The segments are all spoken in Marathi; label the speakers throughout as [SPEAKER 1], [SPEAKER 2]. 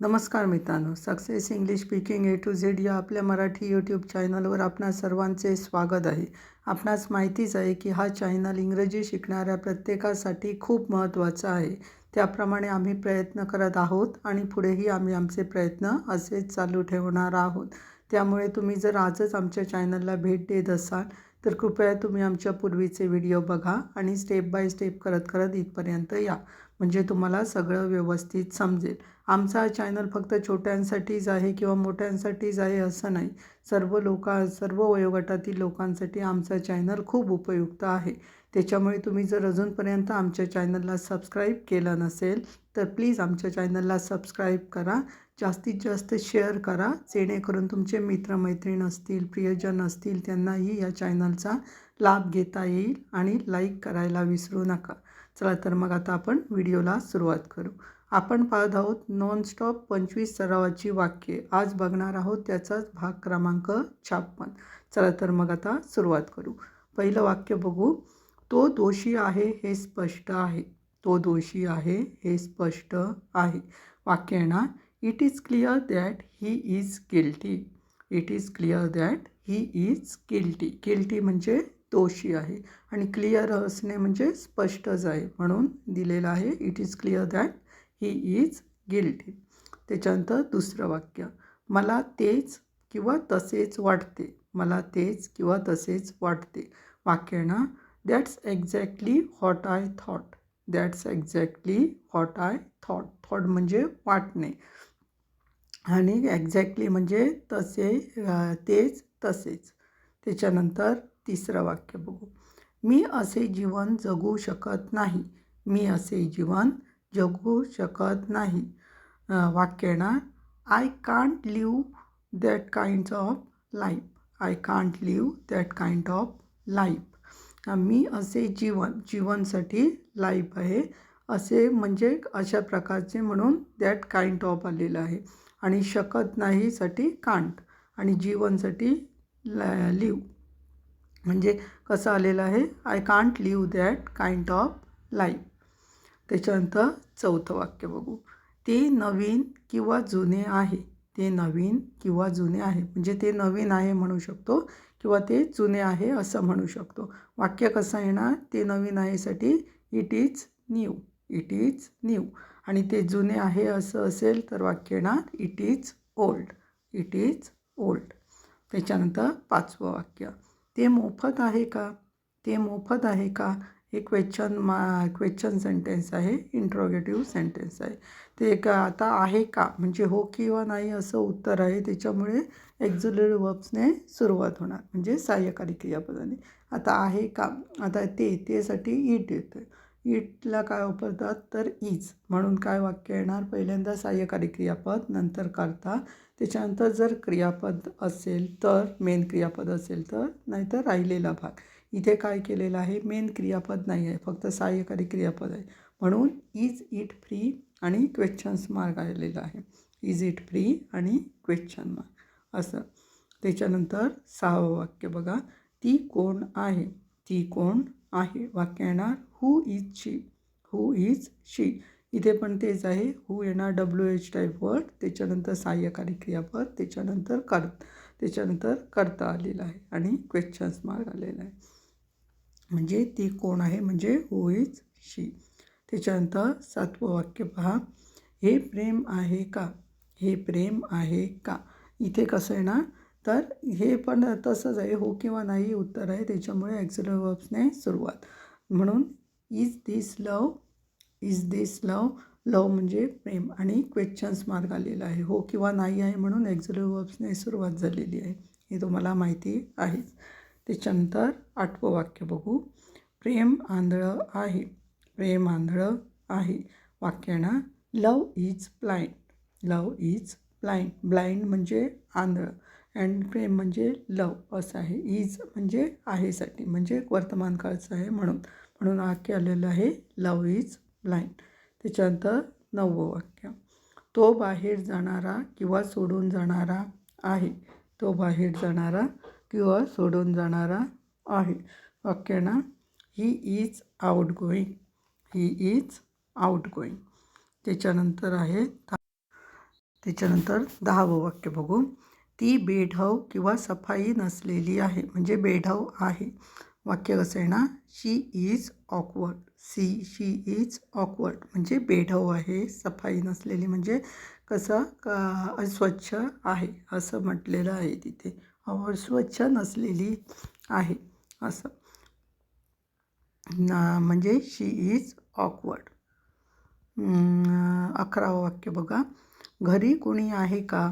[SPEAKER 1] नमस्कार मित्रांनो. Success English speaking A to Z या आपल्या मराठी यूट्यूब चॅनलवर आपणा सर्वांचे स्वागत आहे. आपणास माहितीच आहे की हा चॅनल इंग्रजी शिकणाऱ्या प्रत्येकासाठी खूप महत्त्वाचा आहे. त्याप्रमाणे आम्ही प्रयत्न करत आहोत आणि पुढेही आम्ही आमचे प्रयत्न असेच चालू ठेवणार आहोत. त्यामुळे तुम्ही जर आजच आमच्या चॅनलला भेट देत असाल तर कृपया तुम्ही आमच्या पूर्वीचे व्हिडिओ बघा आणि स्टेप बाय स्टेप करत करत इथपर्यंत या. म्हणजे तुम्हाला सगळं व्यवस्थित समजेल. आमचा हा चॅनल फक्त छोट्यांसाठीच आहे किंवा मोठ्यांसाठीच आहे असं नाही. सर्व लोका सर्व वयोगटातील लोकांसाठी आमचा चॅनल खूप उपयुक्त आहे. त्याच्यामुळे तुम्ही जर अजूनपर्यंत आमच्या चॅनलला सबस्क्राईब केलं नसेल तर प्लीज आमच्या चॅनलला सबस्क्राईब करा. जास्तीत जास्त शेअर करा जेणेकरून तुमचे मित्रमैत्रीण असतील प्रियजन असतील त्यांनाही या चॅनलचा लाभ घेता येईल आणि लाईक करायला विसरू नका. चला तर मग आता आपण व्हिडिओला सुरुवात करू. आपण पाहत आहोत नॉनस्टॉप पंचवीस सरावाची वाक्ये. आज बघणार आहोत त्याचाच भाग क्रमांक छाप्पन चला तर मग आता सुरुवात करू. पहिलं वाक्य बघू. तो दोषी आहे हे स्पष्ट आहे. तो दोषी आहे हे स्पष्ट आहे. वाक्य येणार. It is clear that he is guilty it is clear that he is guilty guilty म्हणजे दोषी आहे आणि क्लिअर असणे म्हणजे स्पष्टच आहे म्हणून दिलेलं आहे. It is clear that he is guilty त्याच्यानंतर दुसरं वाक्य. मला तेच किंवा तसेच वाटते. मला तेच किंवा तसेच वाटते. वाक्य ना? That's exactly what I thought that's exactly what I thought thought म्हणजे वाटणे. आणि एक्झॅक्टली म्हणजे तसे तेच तसेच. त्याच्यानंतर तिसरं वाक्य बघू. मी असे जीवन जगू शकत नाही. मी असे जीवन जगू शकत नाही. वाक्य येणार. I can't live that kind of life I can't live that kind of life मी असे जीवन जीवनसाठी लाईफ आहे. असे म्हणजे अशा प्रकारचे म्हणून दॅट काइंड ऑफ आलेलं आहे. आणि शकत नाहीसाठी कांट आणि जीवनसाठी लिव. म्हणजे कसं आलेलं आहे? I can't live that kind of life त्याच्यानंतर चौथं वाक्य बघू. ते नवीन किंवा जुने आहे. ते नवीन किंवा जुने आहे. म्हणजे ते नवीन आहे म्हणू शकतो किंवा ते जुने आहे असं म्हणू शकतो. वाक्य कसं येणार? ते नवीन आहेसाठी it is new it is new आणि ते जुने आहे असं असेल तर वाक्य येणार it is old it is old त्याच्यानंतर पाचवं वाक्य. ते मोफत आहे का? ते मोफत आहे का? हे क्वेश्चन मा क्वेश्चन सेंटेन्स आहे इंट्रोगेटिव्ह सेंटेन्स आहे. ते का आता आहे का? म्हणजे हो किंवा नाही असं उत्तर आहे. त्याच्यामुळे एक्झुलरी वर्ब्सने सुरुवात होणार. म्हणजे सहाय्यकारी क्रियापदाने. आता आहे का? आता ते तेसाठी इट येतं इटला काय वापरतात? तर इज म्हणून काय वाक्य येणार? पहिल्यांदा सहाय्यकारी क्रियापद नंतर करता. त्याच्यानंतर जर क्रियापद असेल तर मेन क्रियापद असेल तर नाहीतर राहिलेला भाग. इथे काय केलेलं आहे? मेन क्रियापद नाही आहे. फक्त सहाय्यकारी क्रियापद आहे. म्हणून इज इट फ्री आणि क्वेश्चन्स मार्क आलेला आहे. इज इट फ्री आणि क्वेश्चन मार्क असं. त्याच्यानंतर सहावं वाक्य बघा. ती कोण आहे? ती कोण? आहे. वाक्य येणार who is she who is शी इथे पण तेच आहे. हू येणार? डब्ल्यू एच टाईप वर्ड त्याच्यानंतर सहाय्यकारी क्रियापद. त्याच्यानंतर कर त्याच्यानंतर करता आलेलं आहे आणि क्वेश्चन्स मार्क आलेला आहे. म्हणजे ती कोण आहे? म्हणजे हू इज शी त्याच्यानंतर सातवं वाक्य पहा. हे प्रेम आहे का? हे प्रेम आहे का? इथे कसं येणार? तर हे पण तसंच आहे. हो किंवा नाही उत्तर आहे. त्याच्यामुळे ॲक्झिलरी वर्ब्सने सुरुवात. म्हणून is this love is this love love म्हणजे प्रेम आणि क्वेश्चन्स मार्ग आलेला आहे. हो किंवा नाही आहे म्हणून ॲक्झिलरी वर्ब्सने सुरुवात झालेली आहे. हे तुम्हाला माहिती आहेच त्याच्यानंतर आठवं वाक्य बघू. प्रेम आंधळं आहे. प्रेम आंधळं आहे. वाक्यांना love is blind love is blind blind म्हणजे आंधळं. अँड प्रेम म्हणजे लव असं आहे. इज म्हणजे आहेसाठी म्हणजे वर्तमान काळचं आहे म्हणून. म्हणून वाक्य आलेलं आहे लव इज ब्लाइंड. त्याच्यानंतर नववं वाक्य तो बाहेर जाणारा किंवा सोडून जाणारा आहे. तो बाहेर जाणारा किंवा सोडून जाणारा आहे. वाक्य ना he is outgoing he is outgoing त्याच्यानंतर आहे त्याच्यानंतर दहावं वाक्य बघू. ती बेढव किंवा सफाई नसलेली आहे. म्हणजे बेढव आहे. वाक्य कसं आहे ना she is awkward see she is awkward म्हणजे बेढव आहे सफाई नसलेली. म्हणजे कसं का अस्वच्छ आहे असं म्हटलेलं आहे तिथे. अस्वच्छ नसलेली आहे असं. ना म्हणजे शी इज ऑकवर्ड अकरावं वाक्य बघा. घरी कोणी आहे का?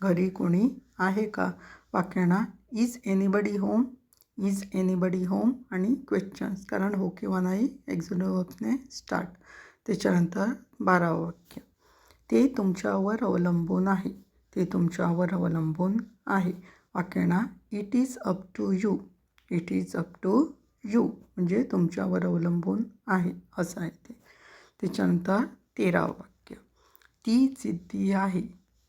[SPEAKER 1] घरी कोणी आहे का? वाक्यांना is anybody home? Is anybody home? आणि क्वेश्चन्स कारण हो किंवा नाही एक्झिटिव्हने स्टार्ट त्याच्यानंतर बारावं वाक्य. ते तुमच्यावर अवलंबून आहे. ते तुमच्यावर अवलंबून आहे. वाक्यांना it is up to you it is up to you म्हणजे तुमच्यावर अवलंबून आहे. असं आहे ते. त्याच्यानंतर तेरावं वाक्य. ती जिद्दी आहे.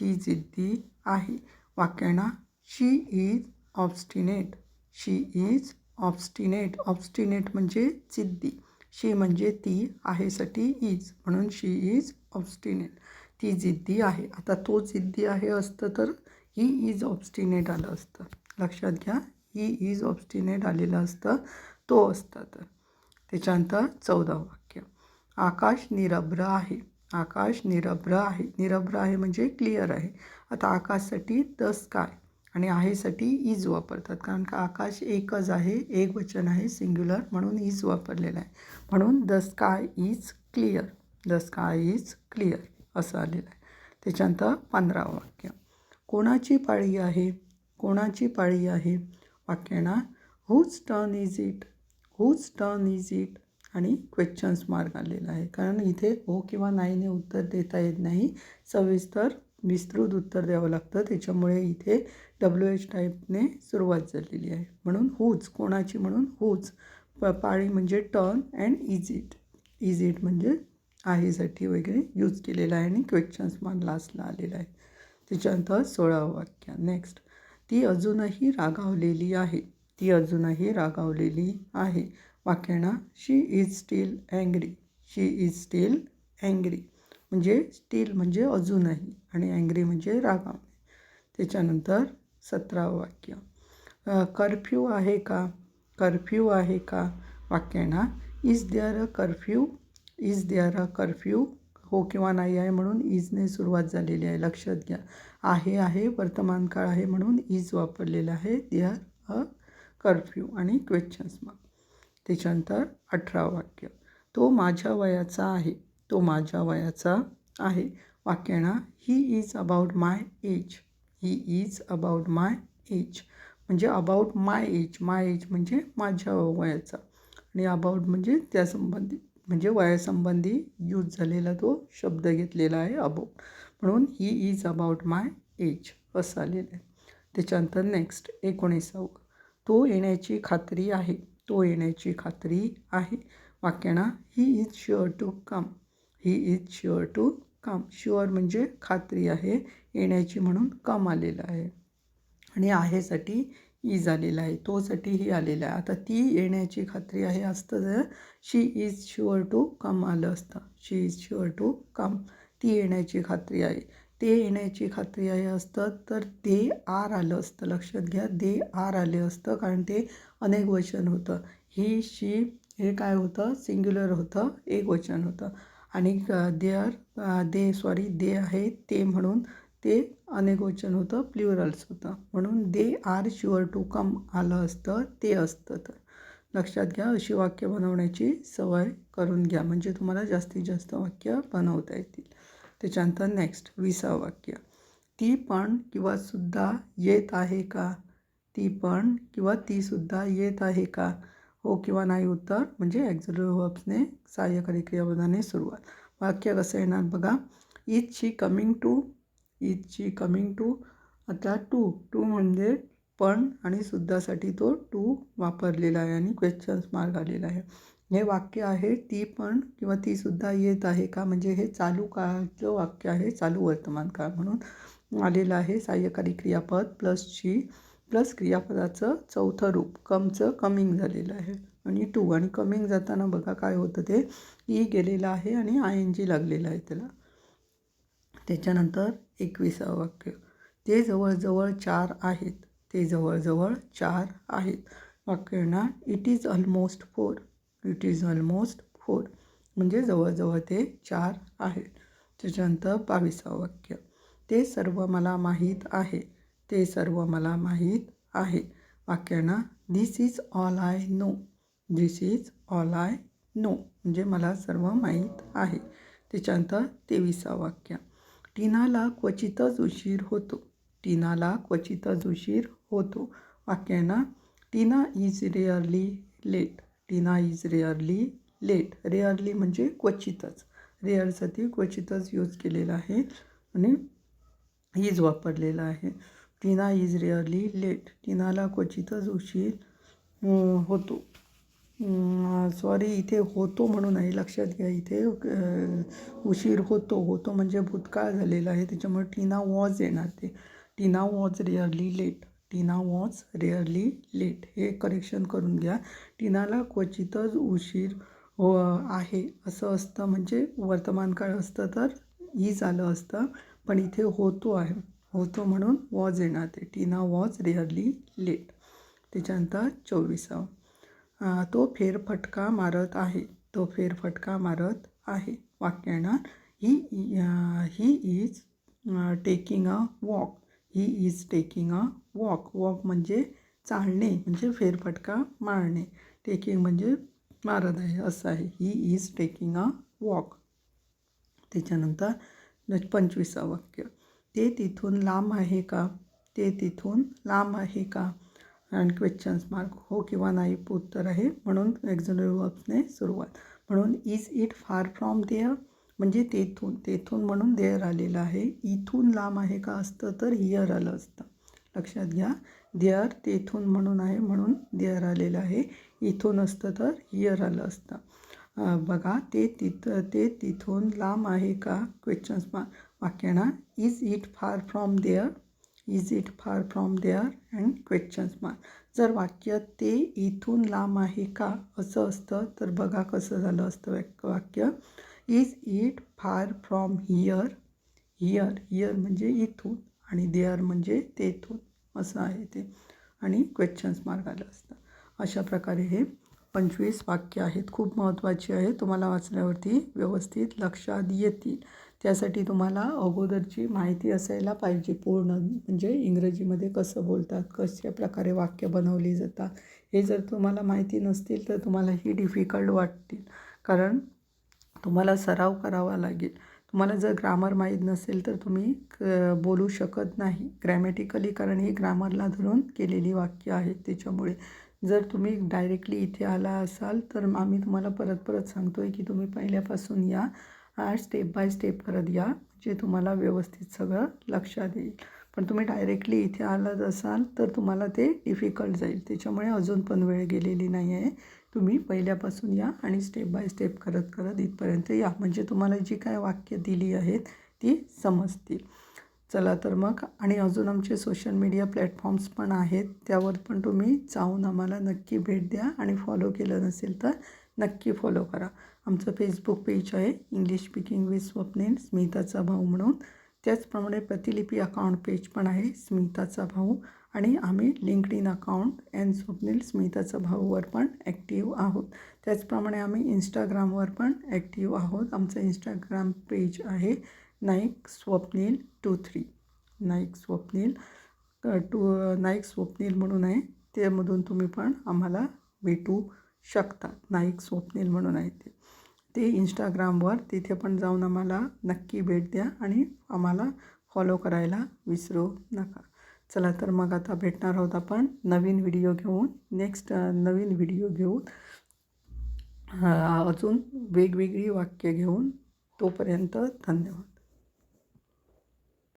[SPEAKER 1] ती जिद्दी आहे. वाक्यांना she is obstinate she is obstinate obstinate म्हणजे जिद्दी. शी म्हणजे ती आहेसाठी इज म्हणून शी इज ऑब्स्टिनेट ती जिद्दी आहे. आता तो जिद्दी आहे असतं तर ही इज ऑब्स्टिनेट आलं असतं. लक्षात घ्या. ही इज ऑब्स्टिनेट आलेलं असतं. तो असतं तर. त्याच्यानंतर चौदा वाक्य. आकाश निरभ्र आहे. आकाश निरभ्र आहे. निरभ्र आहे म्हणजे क्लिअर आहे. आता आकाशसाठी द स्काय आणि आहेसाठी इज वापरतात. कारण का आकाश एकच आहे एक वचन आहे सिंग्युलर म्हणून इज वापरलेलं आहे. म्हणून the sky is clear the sky is clear असं आलेलं आहे. त्याच्यानंतर पंधरावं वाक्य. कोणाची पाळी आहे? कोणाची पाळी आहे? वाक्यांना whose turn is it whose turn is it आणि क्वेश्चन्स मार्क आलेला आहे. कारण इथे हो किंवा नाहीने उत्तर देता येत नाही. सविस्तर विस्तृत उत्तर द्यावं लागतं. त्याच्यामुळे इथे डब्ल्यू एच टाईपने सुरुवात झालेली आहे. म्हणून हूच कोणाची म्हणून हूच प पाळी म्हणजे turn and is it is it म्हणजे आहेसाठी वगैरे यूज केलेला आहे आणि क्वेश्चन्स मार्क लास्टला आलेला आहे. त्याच्यानंतर सोळावं वाक्य. नेक्स्ट ती अजूनही रागावलेली आहे. ती अजूनही रागावलेली आहे. वाक्याना she is still angry she is still angry म्हणजे स्टील म्हणजे अजूनही आणि अँग्री म्हणजे रागावणे. त्याच्यानंतर सतरावं वाक्य. कर्फ्यू आहे का? कर्फ्यू आहे का? वाक्याना is there a curfew is there a curfew हो किंवा नाही आहे म्हणून इजने सुरुवात झालेली आहे. लक्षात घ्या. आहे आहे वर्तमान काळ आहे म्हणून इज वापरलेलं आहे. देअर अ कर्फ्यू आणि क्वेश्चन्स मग त्याच्यानंतर अठरा वाक्य. तो माझ्या वयाचा आहे. तो माझ्या वयाचा आहे. वाक्याना he is about my age he is about my age म्हणजे about my age my age म्हणजे माझ्या वयाचा. आणि अबाउट म्हणजे त्यासंबंधी म्हणजे वयासंबंधी यूज झालेला तो शब्द घेतलेला आहे अबाउट म्हणून he is about my age असं आलेलं आहे. त्याच्यानंतर नेक्स्ट एकोणीसावं. तो येण्याची खात्री आहे. तो येण्याची खात्री आहे. वाक्याना he is sure to come he is sure to come sure म्हणजे खात्री आहे. येण्याची म्हणून कम आलेलं आहे. आणि आहेसाठी इज आलेला आहे. तोसाठी ही आलेला आहे. आता ती येण्याची खात्री आहे असतं जर she is sure to come आलं असतं. She is sure to come ती येण्याची खात्री आहे. ते येण्याची खात्री आहे असतं तर ते आर आलं असतं. लक्षात घ्या. दे आर आले असतं कारण ते अनेक वचन होतं. ही शी हे काय होतं? सिंग्युलर होतं. एक वचन होतं. आणि दे आर दे सॉरी दे आहे ते म्हणून ते अनेक वचन होतं. प्ल्युरल्स होतं. म्हणून they are sure to come आलं असतं ते असतं तर. लक्षात घ्या अशी वाक्य बनवण्याची सवय करून घ्या. म्हणजे तुम्हाला जास्तीत जास्त वाक्य बनवता येतील. त्याच्यानंतर नेक्स्ट विसा वाक्य. ती पण किंवा सुद्धा येत आहे का? ती पण किंवा तीसुद्धा येत आहे का? हो किंवा नाही उत्तर म्हणजे ॲक्झिलरी वर्ब्सने सहाय्यकारी क्रियापदाने सुरुवात. वाक्य कसं येणार बघा. Is she coming to is she coming to आता टू टू म्हणजे पण आणि सुद्धासाठी तो टू वापरलेला आहे आणि क्वेश्चन्स मार्क आलेला आहे. हे वाक्य आहे ती पण किंवा तीसुद्धा येत आहे का? म्हणजे हे चालू काळाचं वाक्य आहे चालू वर्तमान काळ म्हणून आलेलं आहे. सहाय्यकारी क्रियापद प्लस शी प्लस क्रियापदाचं चौथं रूप. कमचं कमिंग झालेलं आहे. आणि टू. आणि कमिंग जाताना बघा काय होतं ते. ई गेलेलं आहे आणि आय एन जी लागलेलं आहे त्याला. त्याच्यानंतर एकविसावं वाक्य. ते जवळजवळ चार आहेत. ते जवळजवळ चार आहेत. वाक्य ना it is almost four it is almost four म्हणजे जवळजवळ ते चार आहेत. त्याच्यानंतर बावीसावं वाक्य. ते सर्व मला माहीत आहे. ते सर्व मला माहीत आहे. वाक्यांना this is all I know this is all I know म्हणजे मला सर्व माहीत आहे. त्याच्यानंतर तेवीसा वाक्य. टीनाला क्वचितच उशीर होतो. टीनाला क्वचितच उशीर होतो. वाक्यांना Tina is rarely late Tina is rarely late rarely म्हणजे क्वचितच. रेअरसाठी क्वचितच यूज केलेला आहे. आणि इज वापरलेला आहे. टीना इज रिअरली लेट टीनाला क्वचितच उशीर होतो. सॉरी इथे होतो म्हणून आहे लक्षात घ्या. इथे उशीर होतो. होतो म्हणजे भूतकाळ झालेला आहे. त्याच्यामुळे टीना वॉज येणार ते. Tina was rarely late Tina was rarely late हे करेक्शन करून घ्या. टीनाला क्वचितच उशीर हो आहे. असं असतं म्हणजे वर्तमान काळ असतं तर इज आलं असतं. पण इथे होतो आहे. होतो म्हणून वॉज येणार ते. Tina was rarely late. त्याच्यानंतर चोवीसावं. तो फेरफटका मारत आहे. तो फेरफटका मारत आहे. वाक्य येणार. ही he is taking a walk he is taking a walk walk म्हणजे चालणे म्हणजे फेरफटका मारणे. टेकिंग म्हणजे मारत आहे असं आहे. He is taking a walk त्याच्यानंतर पंचवीसा वाक्य. ते तिथून लांब आहे का? ते तिथून लांब आहे का? आणि क्वेश्चन्स मार्क हो किंवा नाही उत्तर आहे. म्हणून एक्झलरी वर्ब्सने सुरुवात. म्हणून is it far from there म्हणजे तेथून तेथून म्हणून देअर आलेलं आहे. इथून लांब आहे का असतं तर हिअर आलं असतं. लक्षात घ्या. देअर तेथून म्हणून आहे म्हणून देअर आलेलं आहे. इथून असतं तर हिअर आलं असतं. बघा ते तिथं ते तिथून लांब आहे का? Questions mark वाक्याना is it far from there is it far from there and questions mark जर वाक्य ते इथून लांब आहे का असं असतं तर बघा कसं झालं असतं वाक्य वाक्य. Is it far from here here here म्हणजे इथून आणि देअर म्हणजे तेथून असं आहे ते. आणि क्वेश्चन्स मार्क आलं असतं. अशा प्रकारे हे पंचवीस वाक्य आहेत खूप महत्त्वाची आहे तुम्हाला वाचल्यावरती व्यवस्थित लक्षात येतील. त्यासाठी तुम्हाला अगोदरची माहिती असायला पाहिजे पूर्ण. म्हणजे इंग्रजीमध्ये कसं बोलतात कशा प्रकारे वाक्य बनवली जातात हे जर तुम्हाला माहिती नसतील तर तुम्हाला ही डिफिकल्ट वाटतील. कारण तुम्हाला सराव करावा लागेल. तुम्हाला जर ग्रामर माहीत नसेल तर तुम्ही क बोलू शकत नाही. ग्रॅमॅटिकली कारण ही ग्रामरला धरून केलेली वाक्य आहेत त्याच्यामुळे. जर तुम्ही डायरेक्टली इथे आला असाल तर आम्ही तुम्हाला परत परत सांगतो आहे की तुम्ही पहिल्यापासून या स्टेप बाय स्टेप करत या जे तुम्हाला व्यवस्थित सगळं लक्षात येईल. पण तुम्ही डायरेक्टली इथे आलात असाल तर तुम्हाला ते डिफिकल्ट जाईल. त्याच्यामुळे अजून पण वेळ गेलेली नाही आहे तुम्ही पहिल्यापासून या आणि स्टेप बाय स्टेप करत करत इथपर्यंत या. म्हणजे तुम्हाला जी काय वाक्य दिली आहेत ती समजतील. चला तर मग. आणि अजून आमचे सोशल मीडिया प्लॅटफॉर्म्स पण आहेत. त्यावर पण तुम्ही जाऊन आम्हाला नक्की भेट द्या आणि फॉलो केलं नसेल तर नक्की फॉलो करा. आमचं फेसबुक पेज आहे इंग्लिश स्पीकिंग विथ स्वप्नील स्मिताचा भाऊ म्हणून. त्याचप्रमाणे प्रतिलिपी अकाउंट पेज पण आहे स्मिताचा भाऊ. आणि आम्ही LinkedIn account and Swapnil स्मिताचा भाऊवर पण ॲक्टिव्ह आहोत. त्याचप्रमाणे आम्ही इंस्टाग्रामवर पण ॲक्टिव्ह आहोत. आमचं इंस्टाग्राम पेज आहे Naik Swapnil two three. Naik Swapnil two Naik Swapnil म्हणून आहे त्यामधून तुम्ही पण आम्हाला भेटू शकता. नाईक स्वप्नील म्हणून आहे ते. ते इंस्टाग्रामवर तिथे पण जाऊन आम्हाला नक्की भेट द्या आणि आम्हाला फॉलो करायला विसरू नका. चला तर मग आता भेटणार आहोत आपण नवीन व्हिडिओ घेऊन. नेक्स्ट नवीन व्हिडिओ घेऊन. अजून वेगवेगळी वाक्य घेऊन. तोपर्यंत धन्यवाद.